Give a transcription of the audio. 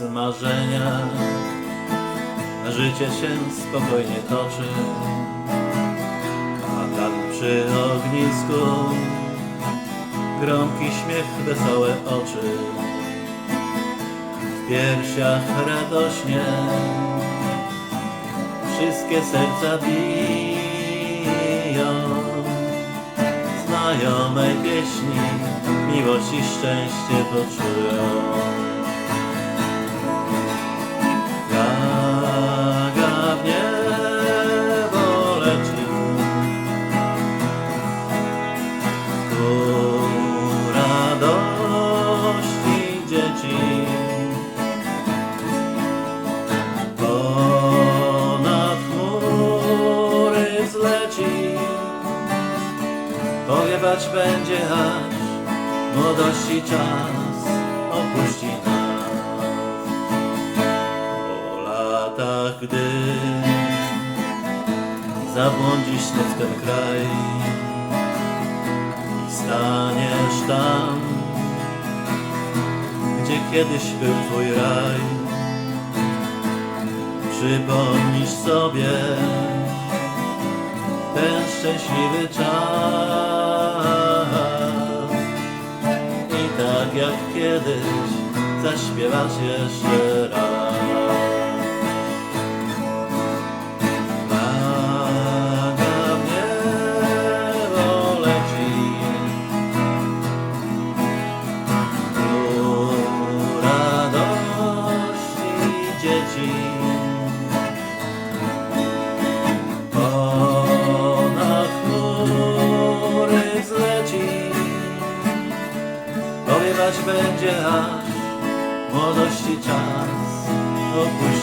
marzeniach życie się spokojnie toczy, a tam przy ognisku gromki śmiech, wesołe oczy, w piersiach radośnie wszystkie serca biją. Znajomej pieśni miłość i szczęście poczują. Zleci, powiewać będzie aż młodości czas opuści nas. Po latach, gdy zabłądzisz znów w ten kraj i staniesz tam, gdzie kiedyś był twój raj, przypomnisz sobie ten szczęśliwy czas i tak jak kiedyś zaśpiewasz jeszcze raz. Powiewać będzie aż młodości czas opuści